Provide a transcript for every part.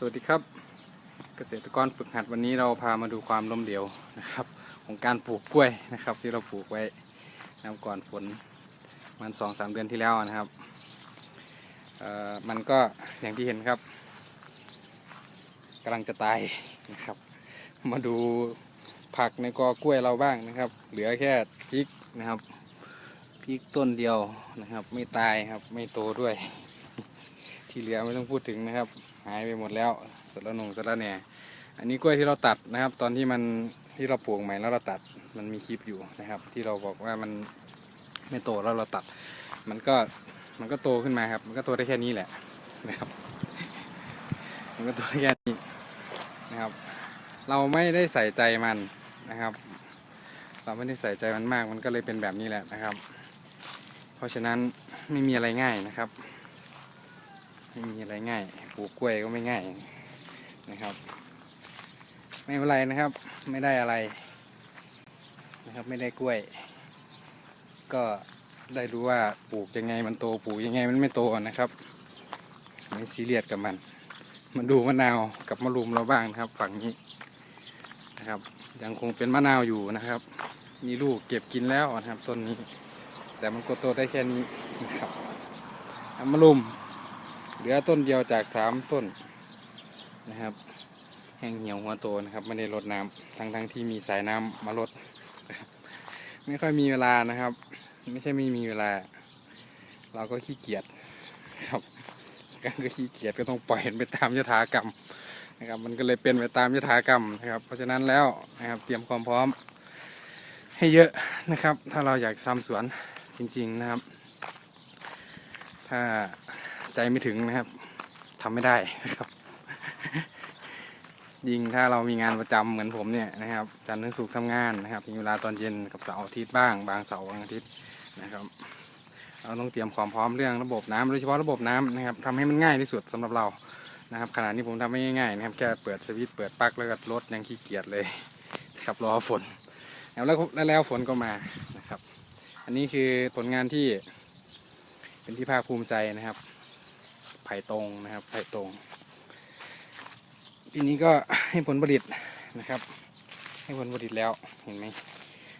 สวัสดีครับ เกษตรกรฝึกหัดวันนี้เราพามาดูความล้มเหลวนะครับ ของการปลูกกล้วยนะครับ ที่เราปลูกไว้นะก่อนฝนมันสองสามเดือนที่แล้วนะครับมันก็อย่างที่เห็นครับกำลังจะตายนะครับ มาดูผักในกอกล้วยเราบ้างนะครับ เหลือแค่พริกนะครับพริกต้นเดียวนะครับ ไม่ตายครับไม่โตด้วย ที่เหลือไม่ต้องพูดถึงนะครับ หายไปหมดแล้วสารนงสารแหน่ อันนี้กล้วยที่เราตัดนะครับ ตอนที่มันที่เราปลูกใหม่แล้วเราตัดมันมีคลิปอยู่นะครับ ที่เราบอกว่ามันไม่โตแล้วเราตัด มันก็มันก็โตขึ้นมาครับ มันก็โตได้แค่นี้แหละนะครับ มันก็โตได้แค่นี้นะครับ เราไม่ได้ใส่ใจมันนะครับ เราไม่ได้ใส่ใจมันมาก มันก็เลยเป็นแบบนี้แหละนะครับ เพราะฉะนั้นไม่มีอะไรง่ายนะครับ ไม่มีอะไรง่ายปลูกกล้วยก็ไม่ง่ายนะครับ ไม่เป็นไรนะครับ ไม่ได้อะไร นะครับไม่ได้กล้วย ก็ได้รู้ว่าปลูกยังไงมันโตปลูกยังไงมันไม่โตนะครับไม่ซีเรียสกับมันมาดูมะนาวกับมะรุมเราบ้างนะครับ ฝั่งนี้นะครับ ยังคงเป็นมะนาวอยู่นะครับ มีลูกเก็บกินแล้วนะครับต้นนี้ แต่มันก็โตได้แค่นี้นะครับมะรุม เหลือต้นเดียวจากสามต้นนะครับ แห้งเหี่ยวหัวโตนะครับ ไม่ได้รดน้ำทั้งทั้งๆที่มีสายน้ำมาลดไม่ค่อยมีเวลานะครับ ไม่ใช่ไม่มีเวลา เราก็ขี้เกียจครับการก็ขี้เกียจก็ต้องปล่อยมันไปตามยถากรรมนะครับ มันก็เลยเป็นไปตามยถากรรมนะครับ เพราะฉะนั้นแล้วนะครับ เตรียมความพร้อม ให้เยอะนะครับ ถ้าเราอยากทำสวนจริง ๆนะครับ ถ้า ใจไม่ถึงนะครับทำไม่ได้นะครับยิงถ้าเรามีงานประจำเหมือนผมเนี่ยนะครับจันทร์ถึงศุกร์ทำงานนะครับมีเวลาตอนเย็นกับเสาร์อาทิตย์บ้าง บางเสาร์บางอาทิตย์นะครับ เราต้องเตรียมความพร้อมเรื่องระบบน้ำโดยเฉพาะระบบน้ำนะครับทำให้มันง่ายที่สุดสำหรับเรานะครับขณะนี้ผมทำไม่ง่ายนะครับแค่เปิดสวิตช์เปิดปลั๊กแล้วก็รถยังขี้เกียจเลยครับรอฝนแล้วแล้วฝนก็มานะครับ อันนี้คือผลงานที่เป็นที่ภาคภูมิใจนะครับ ไผ่ตรงนะครับ ไผ่ตรงปีนี้ก็ให้ผลผลิตนะครับ ให้ผลผลิตแล้วเห็นไหม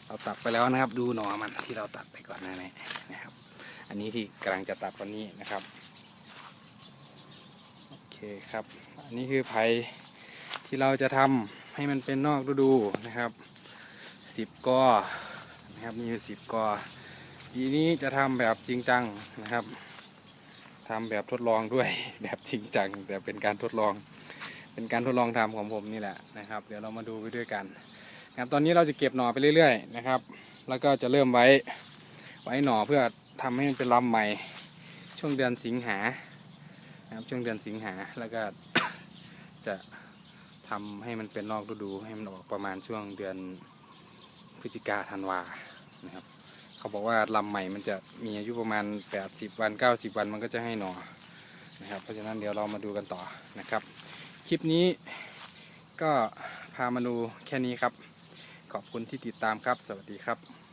เราตัดไปแล้วนะครับ ดูหน่อมันที่เราตัดไปก่อนหน้านี้นะครับ อันนี้ที่กำลังจะตัดวันนี้นะครับโอเคครับ อันนี้คือไผ่ที่เราจะทำให้มันเป็นนอกฤดูนะครับสิบกอนะครับมีอยู่สิบกอปีนี้จะทำแบบจริงจังนะครับ ทำแบบทดลองด้วย แบบจริงจังแต่เป็นการทดลอง เป็นการทดลองทำของผมนี่แหละนะครับ เดี๋ยวเรามาดูไปด้วยกันนะครับตอนนี้เราจะเก็บหน่อไปเรื่อยๆนะครับ แล้วก็จะเริ่มไว้ไว้หน่อเพื่อทำให้มันเป็นลำใหม่ ช่วงเดือนสิงหานะครับช่วงเดือนสิงหาแล้วก็จะทำให้มันเป็นนอกฤดูให้มันออกประมาณช่วงเดือนพฤศจิกาธันวานะครับ เขาบอกว่าลำใหม่มันจะมีอายุประมาณ 80 วัน 90 วันมันก็จะให้หนอนะครับ เพราะฉะนั้นเดี๋ยวเรามาดูกันต่อนะครับ คลิปนี้ก็พามาดูแค่นี้ครับ ขอบคุณที่ติดตามครับ สวัสดีครับ